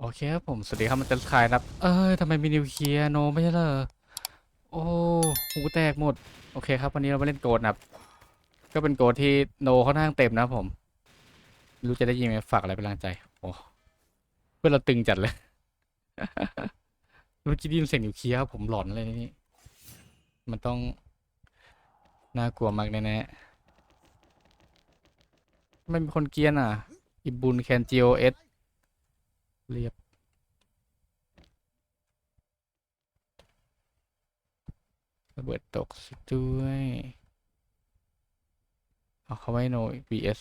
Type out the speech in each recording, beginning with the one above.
โอเคครับผม สวัสดีครับมันจะคายครับ เอ้ยทำไมมีนิวเคลียร์โนไม่ใช่เหรอ โอ้หูแตกหมด โอเคครับ วันนี้เรามาเล่นโกดนะครับ ก็เป็นโกดที่โนค่อนข้างเต็มนะผม รู้จะได้ยินไหมฝากอะไรเป็นกำลังใจ โอ้เพื่อนเราตึงจัดเลยเมื่อกี้ได้ยินเสียงนิวเคลียร์ครับผมหลอนเลยนี่ มันต้อง น่ากลัวมากแน่ๆไม่มีคนเกียนอะ อิบุนแคนจิโอเอส เรียบระเบิดตกด้วยเอาเขาไว้โน BS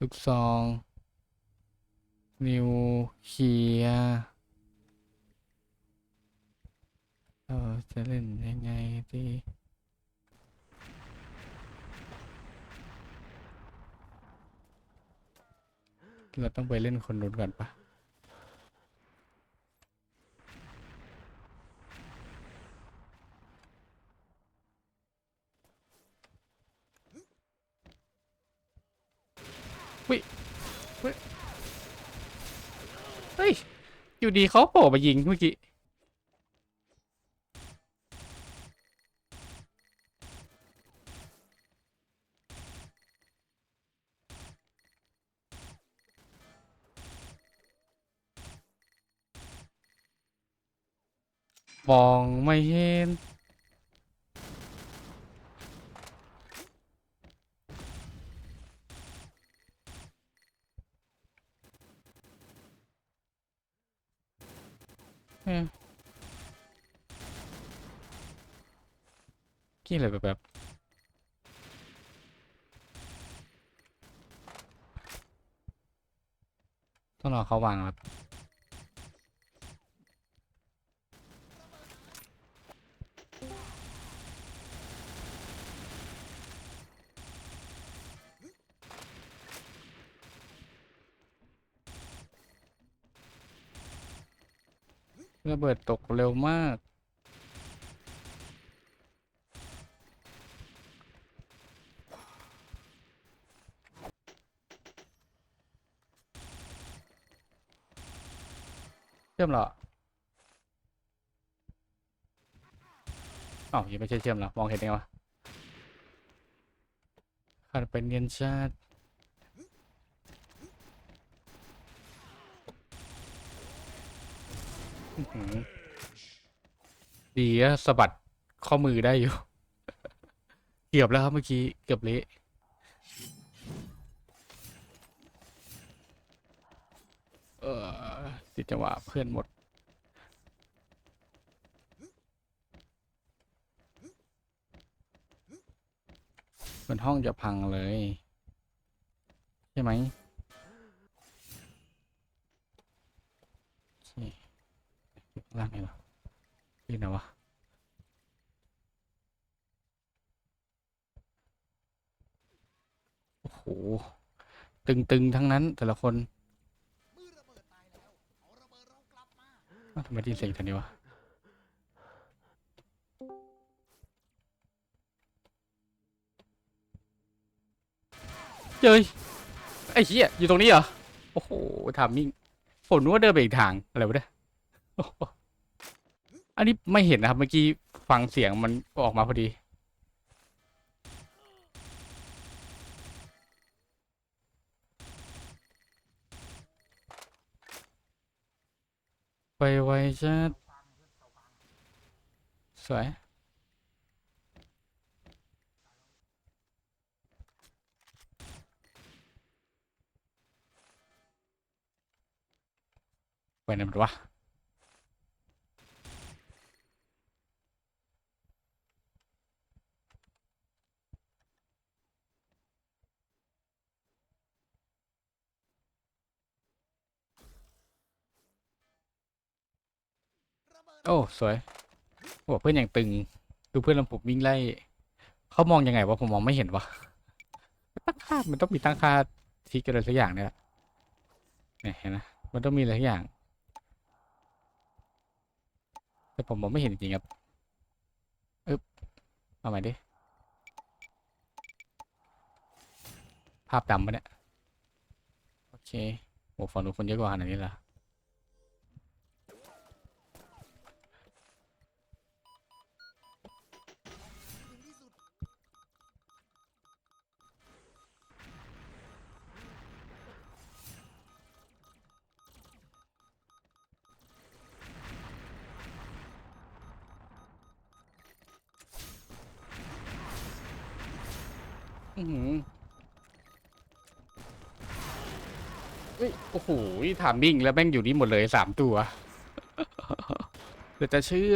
ลูกซอง นิวเคลียเราจะเล่นยังไงดี เราต้องไปเล่นคนนู้นก่อนปะวิวิเฮ้ย อยู่ดีเขาโผล่มายิงเมื่อกี้ มองไม่เห็นเอ๊ะกี่อะไรแบบแบบต้องรอเขาวางครับ ระเบิดตกเร็วมาก เชื่อมเหรออ๋อยังไม่ใช่เชื่อมเหรอ มองเห็นได้ไงวะขาดเป็นเนียนชาติอื้อหือ ดีอะสะบัดข้อมือได้อยู่ เกือบแล้วครับเมื่อกี้ เกือบเละเออติดจังหวะเพื่อนหมดเหมือนห้องจะพังเลย ใช่ไหมโอเค ล่างไงวะนี่นะวะโอ้โหตึงๆทั้งนั้นแต่ละคนทำไมได้ยินเสียงแถวนี้วะเจยไอ้เหี้ยอยู่ตรงนี้เหรอ โอ้โหทามมิ่งผมนึกว่าเดินไปอีกทาง อะไรวะเนี่ย อันนี้ไม่เห็นนะครับ เมื่อกี้ฟังเสียงมันออกมาพอดี ไปไวจัดสวยไปไหนหมดวะ โอ้สวยโอ้เพื่อนอย่างตึง ดูเพื่อนลำปุบวิ่งไล่เขามองยังไงวะผมมองไม่เห็นวะตั้งค่ามันต้องมีตั้งค่าทิกอะไรสักอย่างเนี่ยเนี่ยเห็นนะมันต้องมีอะไรสักอย่าง แต่ผมมองไม่เห็นจริงครับอึ๊บเอาใหม่ดิภาพดำปะเนี่ยโอเคเคโอ้ฝั่งนู้นคนเยอะกว่าขนาดนี้เหรอ อือหือเฮ้ยโอ้โหถามมิ่งแล้วแม่งอยู่นี่หมดเลยสามตัวเดี๋ยวจะเชื่อ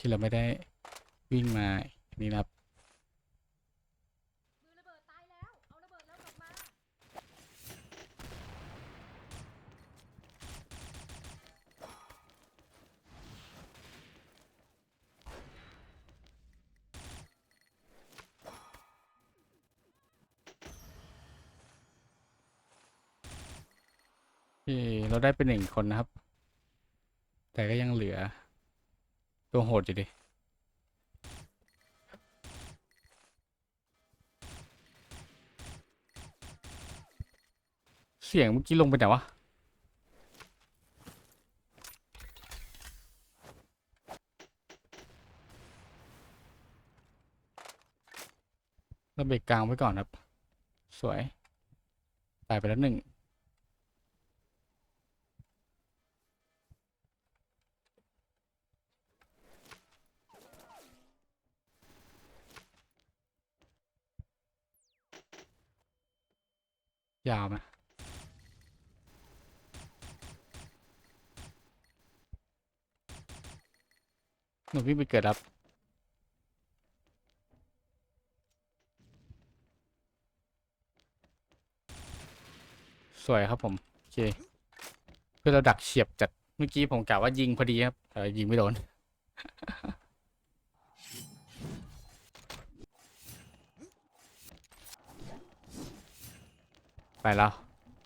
ที่เราไม่ได้วิ่งมานี่นะครับมือระเบิดตายแล้วเอาระเราได้เป็นหนึ่งคนนะครับ แต่ก็ยังเหลือ ตัวโหดอยู่ดิ เสียงเมื่อกี้ลงไปไหนวะ เราเบรกกลางไว้ก่อนครับ สวย ตายไปแล้วหนึ่ง ยาวไหมหนูวิ่งไปเกิดรับสวยครับผม โอเค เพื่อเราดักเฉียบจัดเมื่อกี้ผมกะว่ายิงพอดีครับแต่ยิงไม่โดน ไปแล้ว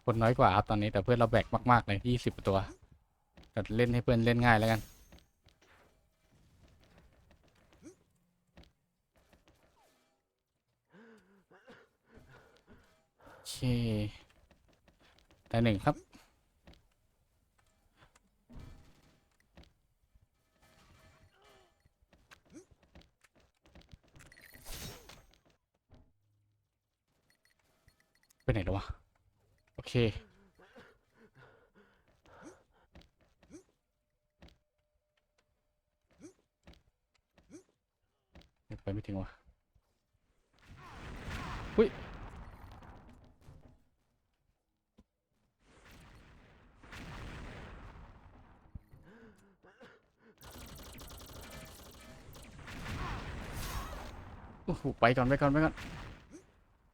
คนน้อยกว่าครับตอนนี้แต่เพื่อนเราแบกมากๆเลยยี่สิบตัวแต่เล่นให้เพื่อนเล่นง่ายแล้วกันโอเคแต่หนึ่งครับ ไปไหนแล้ววะ โอ เคไปไม่ถึงวะอุ้ยโอ้โหไปก่อนไปก่อนไปก่อน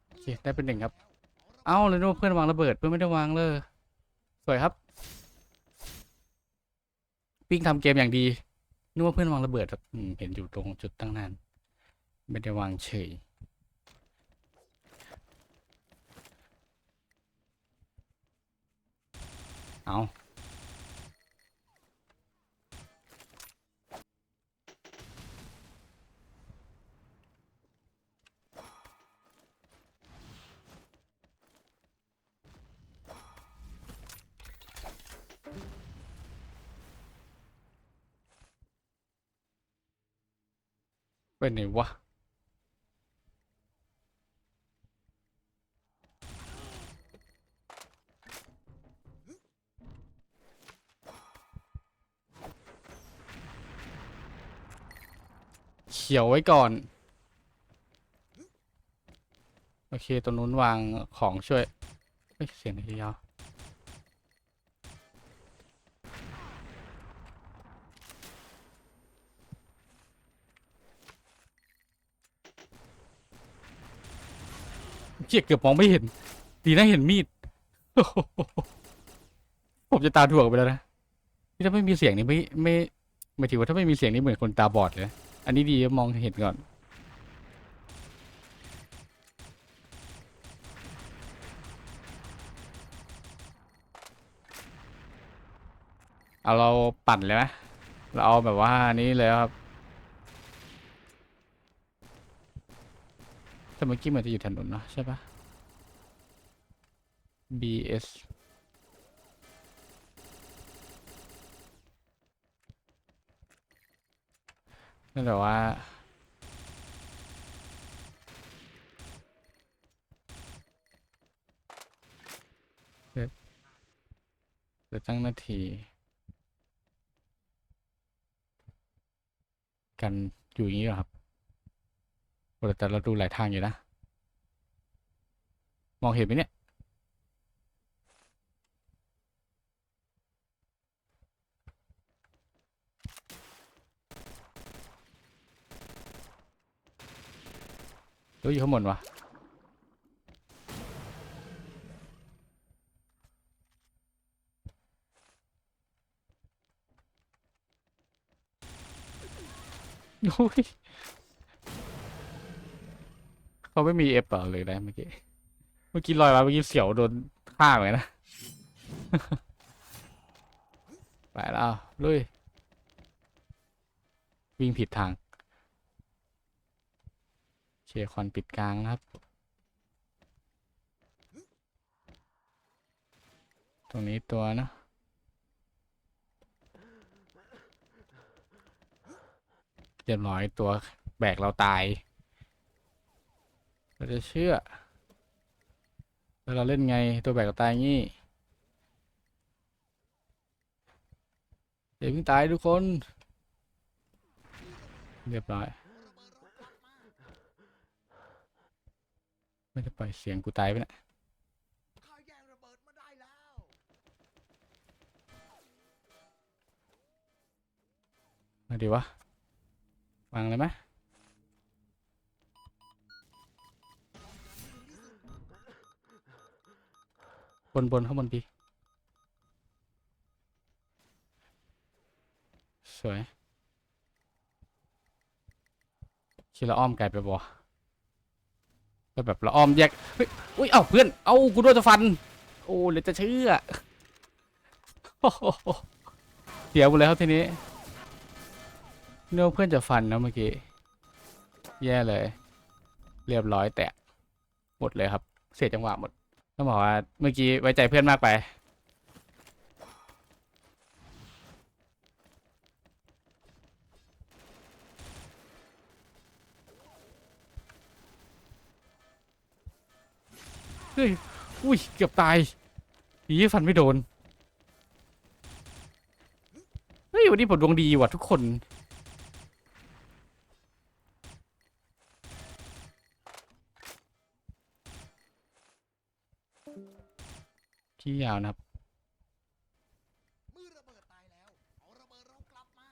โอเคได้เป็นหนึ่งครับ เอ้าเลยนึกว่าเพื่อนวางระเบิดเพื่อนไม่ได้วางเลย สวยครับ ปิ้งทำเกมอย่างดีนึกว่าเพื่อนวางระเบิดครับอืเห็นอยู่ตรงจุดตั้งนาน ไม่ได้วางเฉยเอา ไปไหนวะ เขียวไว้ก่อน โอเคตรงนู้นวางของช่วยเฮ้ยเสียงอะไรยาว เกียเกือบมองไม่เห็นดีนะเห็นมีดโอ้โหผมจะตาถ่วงไปแล้วนะนี่ถ้าไม่มีเสียงนี่ไม่ไม่หมายถึงว่าถ้าไม่มีเสียงนี่เหมือนคนตาบอดเลย อันนี้ดีมองเห็นก่อน เอาเราปั่นเลยไหมเราเอาแบบว่านี้เลยครับ แต่เมื่อกี้เหมือนจะอยู่ถนนเนอะใช่ปะ BS นั่นแหละว่าเดี๋ยวเดี๋ยวตั้งนาที กันอยู่อย่างนี้เหรอครับ แต่เราดูหลายทางอยู่นะ มองเห็นไหมเนี่ยหรืออยู่ข้างบนวะโอ้ย เขาไม่มีเอฟเปล่าเลยนะเมื่อกี้เมื่อกี้ลอยมาเมื่อกี้เสียวโดนข้างเลยนะ ไปแล้วลุยวิ่งผิดทางเคคอนปิดกลางนะครับ ตรงนี้ตัวนะเรียบร้อยตัวแบกเราตาย เราจะเชื่อ แล้วเราเล่นไงตัวแบกตายงี้เดี๋ยวเพิ่งตายทุกคน เรียบร้อยไม่ได้ปล่อยเสียงกูตายไปนะข้าแย่งระได้แล้วมาดีวะวางเลยไหม นบนข้างบนดี สวยคิดละอ้อมไกลไปบ่แล้วแบบละอ้อมแยกเฮ้ยอุ้ยเอ้าเพื่อน เอ้ากูโดนจะฟัน โอ้เลยจะเชื่อโอ้โหเสียหมดแล้วทีนี้เนื้อเพื่อนจะฟันนะเมื่อกี้ แย่เลย เรียบร้อยแตกหมดเลยครับ เสียจังหวะหมด ต้องบอกว่าเมื่อกี้ไว้ใจเพื่อนมากไปเฮ้ยอุ้ย เกือบตายดีที่ฟันไม่โดน เฮ้ย วันนี้ผมดวงดีว่ะทุกคน ที่ยาวนะครับ มือระเบิดตายแล้ว เอาระเบิดเรากลับมา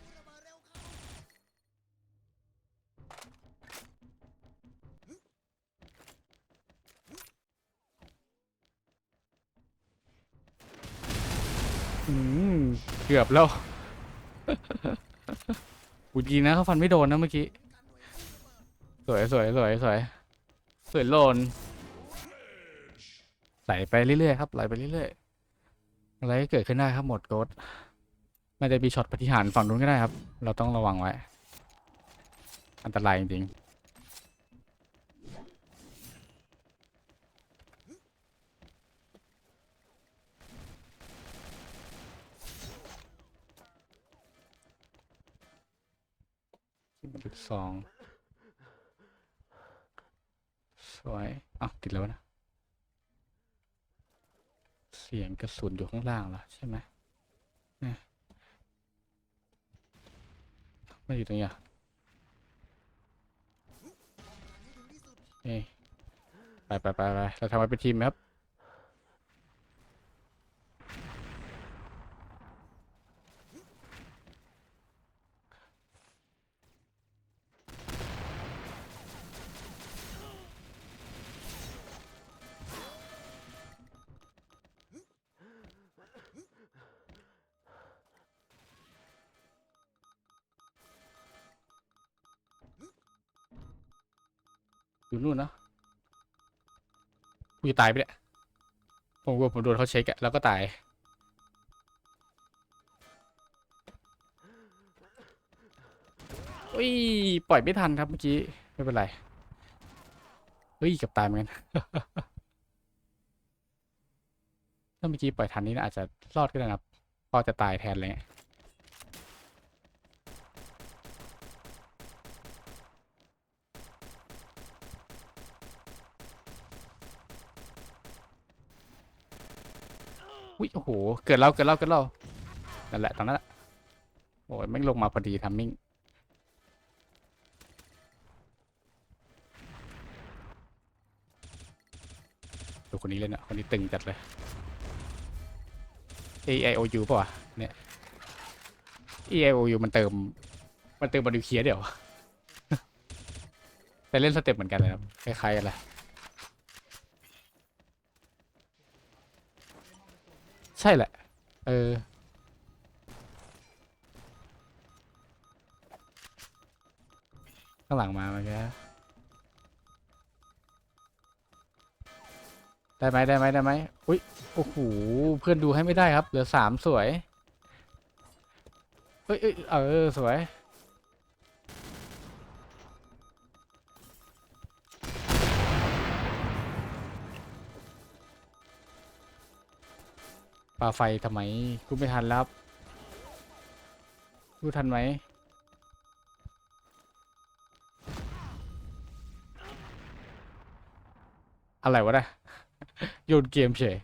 มือระเบิดเร็วเข้า อืมเกือบแล้วอุดีนะเขาฟันไม่โดนนะเมื่อกี้ สวยสวยสวยสวยสวยโลนไหลไปเรื่อยๆครับไหลไปเรื่อยๆอะไรก็เกิดขึ้นได้ครับหมดโกดไม่ได้มีช็อตปฏิหารฝั่งนู้นก็ได้ครับ เราต้องระวังไว้ อันตรายจริงๆ จุดสองสวยอ้าวติดแล้วนะ เสียงกระสุนอยู่ข้างล่างเหรอใช่ไหมเนี่ยไม่อยู่ตรงนี้อะให้ถึงที่สุดเอ้ไปไปไปไปเราทำไว้เป็นทีมไหมครับ อยู่นู่นเนาะกูจะตายไปเนี่ยผมกลัวผมโดนเขาเช็คอะแล้วก็ตายอุ้ยปล่อยไม่ทันครับเมื่อกี้ ไม่เป็นไร เฮ้ยกับตายเหมือนกัน ถ้าเมื่อกี้ปล่อยทันนี่น่าอาจจะรอดก็ได้นะครับพอจะตายแทนเลย อุ้ยโอ้โห เกิดเราเกิดเราเกิดเรานั่นแหละตอนนั้นแหละโอ้ยแม่งลงมาพอดีทัมมิ่งดูคนนี้เลยนอะคนนี้ตึงจัดเลย A I O U ป่ะวะเนี่ย E I O U มันเติม มันเติมบอลดิวเคียเดี๋ยว แต่เล่นสเต็ปเหมือนกันเลยครับคล้ายๆกันเลย ใช่แหละ เออ ข้างหลังมาเมื่อกี้ได้ไหมได้ไหมได้ไหมอุ้ย โอ้โห เพื่อนดูให้ไม่ได้ครับ เหลือสามสวย เอ้ยเอ้ยเออ สวย ปาไฟทำไมกูไม่ทันรับกูทันไหมอะไรวะเนี่ยโยนเกมเฉย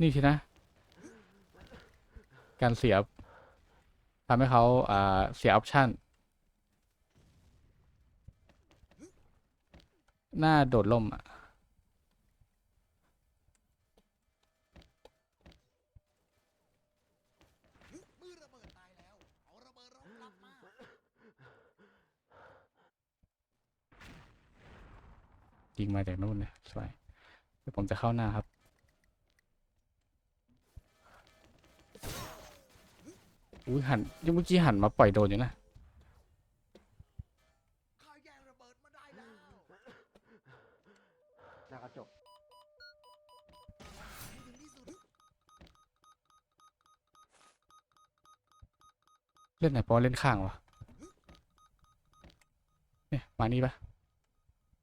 นี่ทีนะ การเสียทำให้เขาอ่าเสียออปชั่น หน้าโดดล่มอะ มือระเบิดตายแล้ว เอาระเบิดเรากลับมา ยิงมาจากนู่นเลยสวยเดี๋ยวผมจะเข้าหน้าครับ อุ้ยหันยังเมื่อกี้หันมาปล่อยโดนอยู่นะข้าแย่งระเบิดมาได้แล้วหน้ากระจกให้ถึงที่สุดเล่นไหนปอเล่นข้างวะเนี่ยมานี่ปะ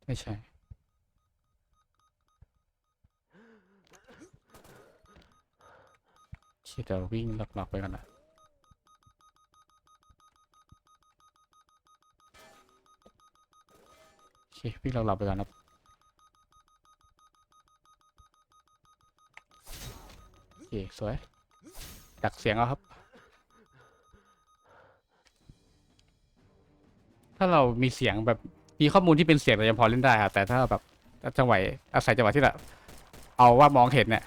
ไม่ใช่คิด เดี๋ยววิ่งหลอกๆไปก่อนนะโอเควิ่งหลอกๆไปก่อนครับโอเคสวย ดักเสียงเอาครับ ถ้าเรามีเสียงแบบมีข้อมูลที่เป็นเสียงเรายังพอเล่นได้ครับแต่ถ้าแบบจังหวะอาศัยจังหวะที่แบบเอาว่ามองเห็นเนี่ย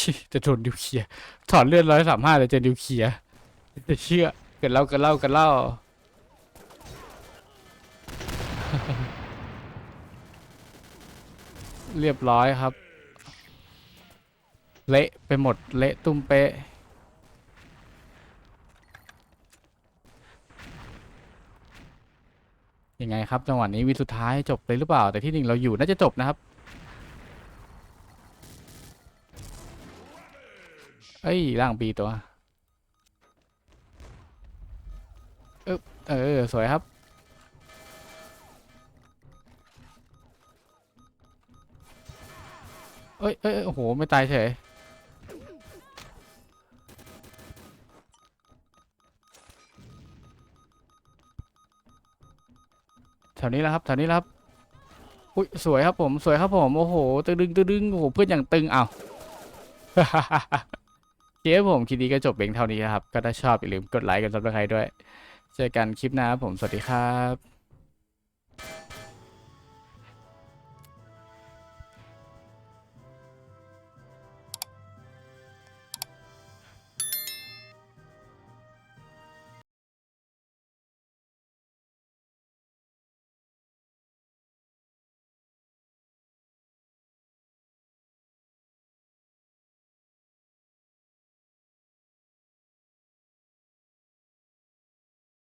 ชิ จะโดนนิวเคลียร์ถอดเลือดร้อยสามห้าเลยเจอนิวเคลียร์จะเชื่อเกิดเล่าเกิดเล่าเกิดเล่าเรียบร้อยครับ เละไปหมดเละตุ้มเป๊ะยังไงครับจังหวะนี้วิสุดท้ายจบเลยหรือเปล่า แต่ที่หนึ่งเราอยู่น่าจะจบนะครับ เอ้ยร่างปีตัวเออเออ สวยครับเอ้ยเอ้ยเอ้ยโอ้โห ไม่ตายเฉยแถวนี้แล้วครับแถวนี้แล้วครับ อุ้ยสวยครับผม สวยครับผม โอ้โห ตึงดึงตึงดึงโอ้โห เพื่อนอย่างตึงเอา เจ๊ผมคลิปนี้ก็จบเพียงเท่านี้นะครับ ก็ถ้าชอบอย่าลืมกดไลค์กันซับสไครต์ด้วย เจอกันคลิปหน้าครับผมสวัสดีครับ